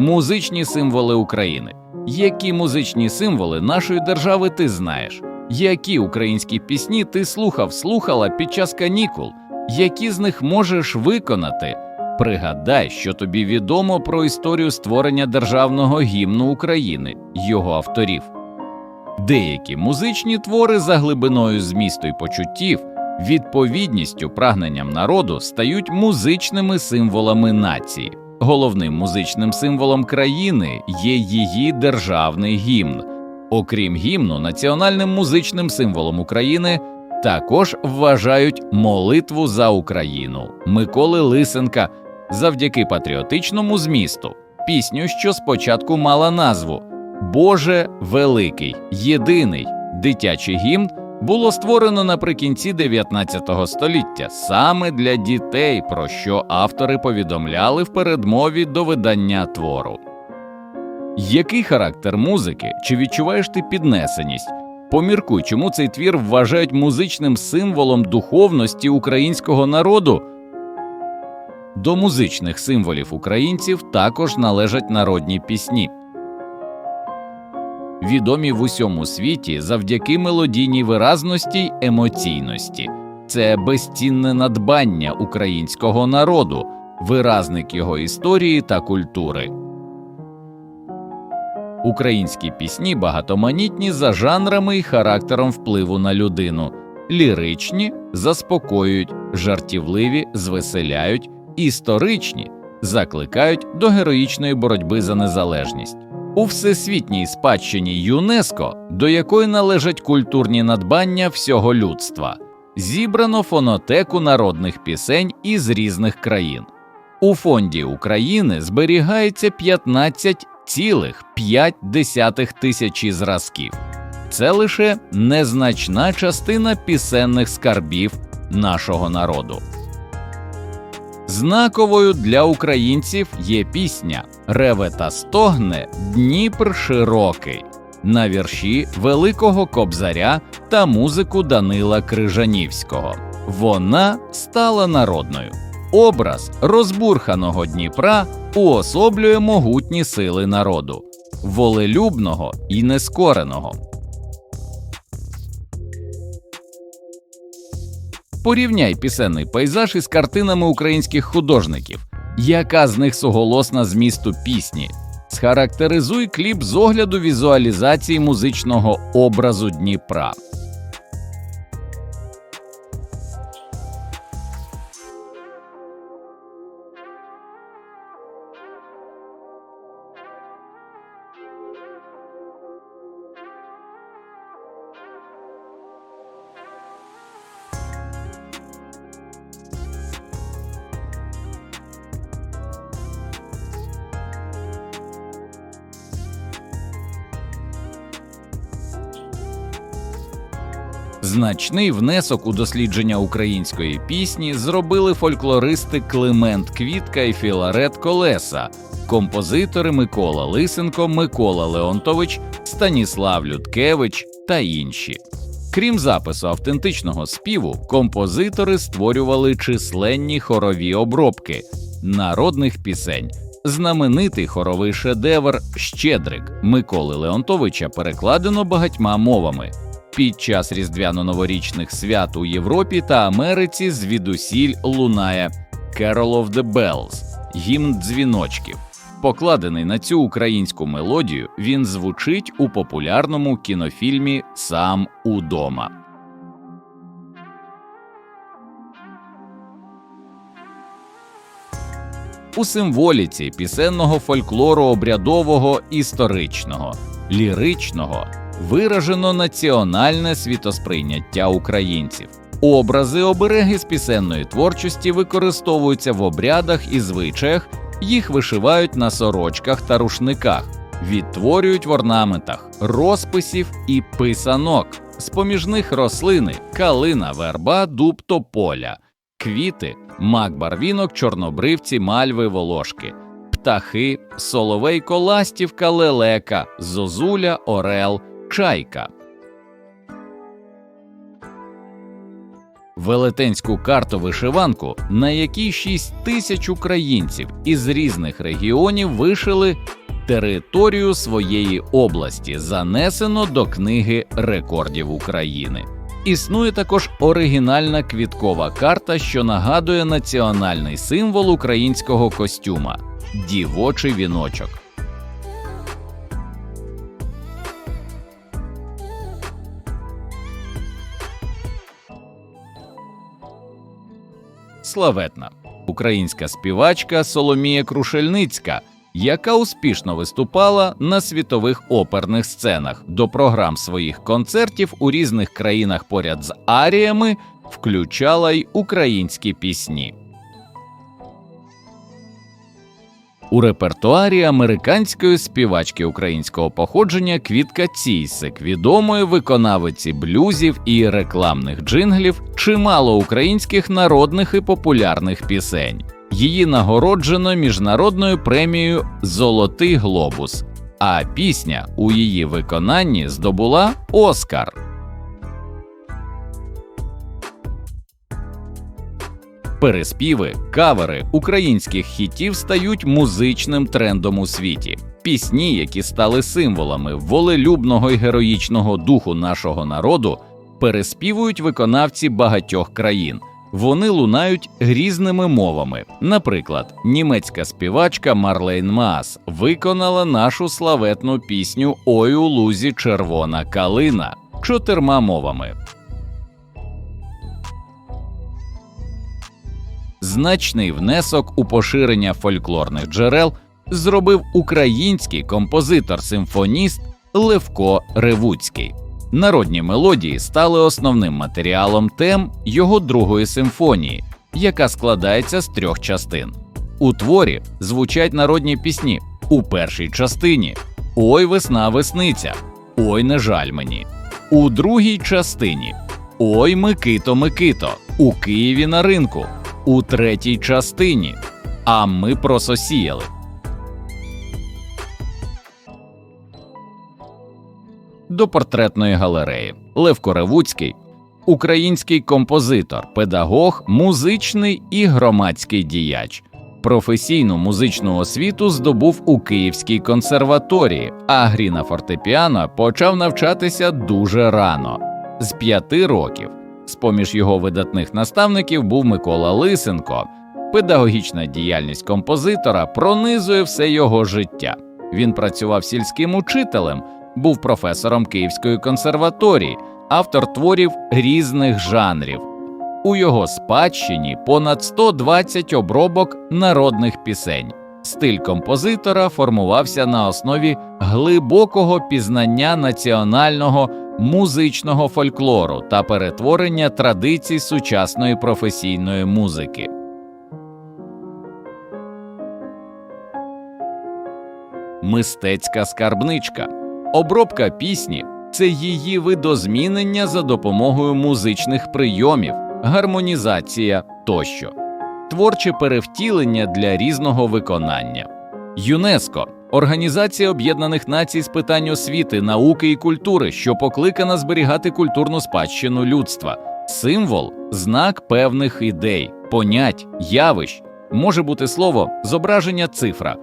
Музичні символи України. Які музичні символи нашої держави ти знаєш? Які українські пісні ти слухав, слухала під час канікул? Які з них можеш виконати? Пригадай, що тобі відомо про історію створення державного гімну України, його авторів. Деякі музичні твори за глибиною змісту й почуттів, відповідністю прагненням народу стають музичними символами нації. Головним музичним символом країни є її державний гімн. Окрім гімну, національним музичним символом України також вважають молитву за Україну Миколи Лисенка завдяки патріотичному змісту, пісню, що спочатку мала назву Боже Великий, Єдиний дитячий гімн було створено наприкінці 19 століття саме для дітей, про що автори повідомляли в передмові до видання твору. Який характер музики? Чи відчуваєш ти піднесеність? Поміркуй, чому цей твір вважають музичним символом духовності українського народу. До музичних символів українців також належать народні пісні. Відомі в усьому світі завдяки мелодійній виразності й емоційності. Це безцінне надбання українського народу, виразник його історії та культури. Українські пісні багатоманітні за жанрами і характером впливу на людину, ліричні заспокоюють, жартівливі звеселяють, історичні закликають до героїчної боротьби за незалежність. У всесвітній спадщині ЮНЕСКО, до якої належать культурні надбання всього людства, зібрано фонотеку народних пісень із різних країн. У фонді України зберігається 15,5 тисячі зразків. Це лише незначна частина пісенних скарбів нашого народу. Знаковою для українців є пісня Реве та стогне Дніпр широкий на вірші Великого Кобзаря та музику Данила Крижанівського. Вона стала народною. Образ розбурханого Дніпра уособлює могутні сили народу, волелюбного і нескореного. Порівняй пісенний пейзаж із картинами українських художників. Яка з них суголосна змісту пісні? Схарактеризуй кліп з огляду візуалізації музичного образу Дніпра. Значний внесок у дослідження української пісні зробили фольклористи Климент Квітка і Філарет Колеса, композитори Микола Лисенко, Микола Леонтович, Станіслав Людкевич та інші. Крім запису автентичного співу, композитори створювали численні хорові обробки народних пісень. Знаменитий хоровий шедевр Щедрик Миколи Леонтовича перекладено багатьма мовами. Під час різдвяно-новорічних свят у Європі та Америці звідусіль лунає «Carol of the Bells» – гімн дзвіночків. Покладений на цю українську мелодію, він звучить у популярному кінофільмі Сам удома. У символіці пісенного фольклору обрядового історичного, ліричного виражено національне світосприйняття українців. Образи обереги з пісенної творчості використовуються в обрядах і звичаях, їх вишивають на сорочках та рушниках, відтворюють в орнаментах розписів і писанок, з поміжних рослини калина, верба, дуб тополя, квіти, мак барвінок, чорнобривці, мальви, волошки, птахи, соловейко, ластівка, лелека, зозуля, орел, чайка. велетенську карту вишиванку, на якій 6 тисяч українців із різних регіонів вишили територію своєї області, занесено до книги рекордів України. Існує також оригінальна квіткова карта, що нагадує національний символ українського костюма дівочий віночок. Славетна українська співачка Соломія Крушельницька, яка успішно виступала на світових оперних сценах до програм своїх концертів у різних країнах поряд з аріями, включала й українські пісні. У репертуарі американської співачки українського походження Квітка Ційсик, відомої виконавиці блюзів і рекламних джинглів, чимало українських народних і популярних пісень. Її нагороджено міжнародною премією Золотий глобус, а пісня у її виконанні здобула Оскар. Переспіви, кавери українських хітів стають музичним трендом у світі. Пісні, які стали символами волелюбного й героїчного духу нашого народу, переспівують виконавці багатьох країн. Вони лунають різними мовами. Наприклад, німецька співачка Марлейн Маас виконала нашу славетну пісню Ой у лузі червона калина чотирма мовами. Значний внесок у поширення фольклорних джерел зробив український композитор-симфоніст Левко Ревуцький. Народні мелодії стали основним матеріалом тем його другої симфонії, яка складається з трьох частин. У творі звучать народні пісні у першій частині Ой весна весниця, Ой не жаль мені. У другій частині Ой Микито Микито у Києві на ринку у третій частині. А ми прососіяли. До портретної галереї Левко Ревуцький – український композитор, педагог, музичний і громадський діяч. Професійну музичну освіту здобув у Київській консерваторії, а грі на фортепіано почав навчатися дуже рано з п'яти років. З поміж його видатних наставників був Микола Лисенко. Педагогічна діяльність композитора пронизує все його життя. Він працював сільським учителем, був професором Київської консерваторії, автор творів різних жанрів. У його спадщині понад 120 обробок народних пісень. Стиль композитора формувався на основі глибокого пізнання національного музичного фольклору та перетворення традицій сучасної професійної музики. Мистецька скарбничка. Обробка пісні це її видозмінення за допомогою музичних прийомів, гармонізація тощо, творче перевтілення для різного виконання. ЮНЕСКО Організація Об'єднаних Націй з питань освіти, науки і культури, що покликана зберігати культурну спадщину людства, символ, знак певних ідей, понять, явищ, може бути слово, зображення цифра,